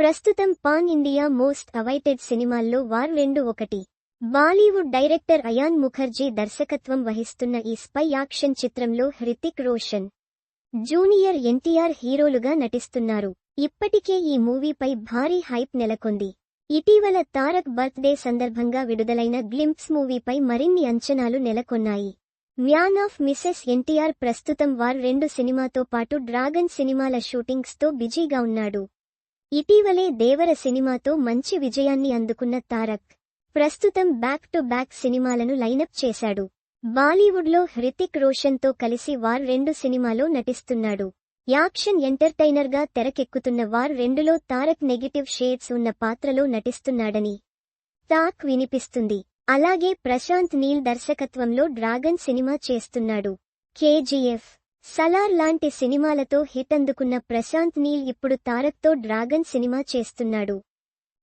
ప్రస్తుతం pan India most awaited సినిమాల్లో war రెండు ఒకటి. బాలీవుడ్ డైరెక్టర్ అయాన్ ముఖర్జీ దర్శకత్వం వహిస్తున్న ఈ స్పై యాక్షన్ చిత్రంలో హృతిక్ రోషన్ జూనియర్ ఎన్టీఆర్ హీరోలుగా నటిస్తున్నారు. ఇప్పటికే ఈ మూవీపై భారీ హైప్ నెలకొంది. ఇటీవల తారక్ బర్త్డే సందర్భంగా విడుదలైన గ్లింప్స్ మూవీపై మరిన్ని అంచనాలు నెలకొన్నాయి. మ్యాన్ ఆఫ్ మిసెస్ ఎన్టీఆర్ ప్రస్తుతం వార్ రెండు సినిమాతో పాటు డ్రాగన్ సినిమాల షూటింగ్స్తో బిజీగా ఉన్నాడు. ఇటీవలే దేవర సినిమాతో మంచి విజయాన్ని అందుకున్న తారక్ ప్రస్తుతం బ్యాక్ టు బ్యాక్ సినిమాలను లైనప్ చేశాడు. బాలీవుడ్లో హృతిక్ రోషన్తో కలిసి వార్ రెండు సినిమాలో నటిస్తున్నాడు. యాక్షన్ ఎంటర్టైనర్గా తెరకెక్కుతున్న వార్ రెండులో తారక్ నెగిటివ్ షేడ్స్ ఉన్న పాత్రలో నటిస్తున్నాడని టాక్ వినిపిస్తుంది. అలాగే ప్రశాంత్ నీల్ దర్శకత్వంలో డ్రాగన్ సినిమా చేస్తున్నాడు. కేజీఎఫ్ సలార్ లాంటి సినిమాలతో హిట్ అందుకున్న ప్రశాంత్ నీల్ ఇప్పుడు తారక్తో డ్రాగన్ సినిమా చేస్తున్నాడు.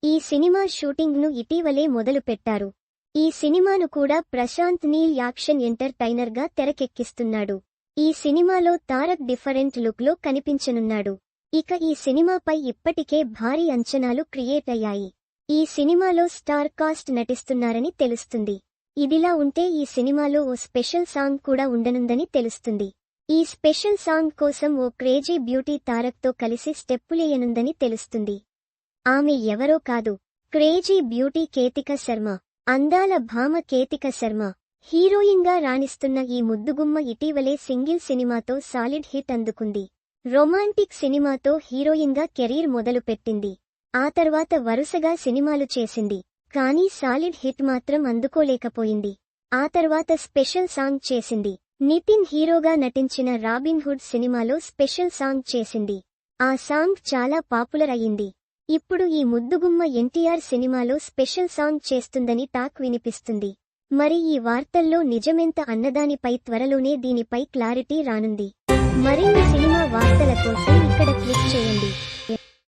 ఈ సినిమా షూటింగ్ను ఇటీవలే మొదలుపెట్టారు. ఈ సినిమాను కూడా ప్రశాంత్ నీల్ యాక్షన్ ఎంటర్టైనర్గా తెరకెక్కిస్తున్నాడు. ఈ సినిమాలో తారక్ డిఫరెంట్ లుక్లో కనిపించనున్నాడు. ఇక ఈ సినిమాపై ఇప్పటికే భారీ అంచనాలు క్రియేట్ అయ్యాయి. ఈ సినిమాలో స్టార్ కాస్ట్ నటిస్తున్నారని తెలుస్తుంది. ఇదిలా ఉంటే ఈ సినిమాలో ఓ స్పెషల్ సాంగ్ కూడా ఉండనుందని తెలుస్తుంది. ఈ స్పెషల్ సాంగ్ కోసం ఓ క్రేజీ బ్యూటీ తారక్తో కలిసి స్టెప్పులేయనుందని తెలుస్తుంది. ఆమె ఎవరో కాదు క్రేజీ బ్యూటీ కేతిక శర్మ అందాల భామ కేతిక శర్మ హీరోయిన్గా రాణిస్తున్న ఈ ముద్దుగుమ్మ ఇటీవలే సింగిల్ సినిమాతో సాలిడ్ హిట్ అందుకుంది. రొమాంటిక్ సినిమాతో హీరోయిన్గా కెరీర్ మొదలుపెట్టింది. ఆ తర్వాత వరుసగా సినిమాలు చేసింది కానీ సాలిడ్ హిట్ మాత్రం అందుకోలేకపోయింది. ఆ తర్వాత స్పెషల్ సాంగ్ చేసింది నితిన్ హీరోగా నటించిన రాబిన్ హుడ్ సినిమాలో స్పెషల్ సాంగ్ చేసింది. ఆ సాంగ్ చాలా పాపులర్ అయింది ఇప్పుడు ఈ ముద్దుగుమ్మ ఎన్టీఆర్ సినిమాలో స్పెషల్ సాంగ్ చేస్తుందని టాక్ వినిపిస్తుంది. మరి ఈ వార్తల్లో నిజమెంత అన్నదానిపై త్వరలోనే దీనిపై క్లారిటీ రానుంది. మరిన్ని సినిమా వార్తల కోసం ఇక్కడ క్లిక్ చేయండి.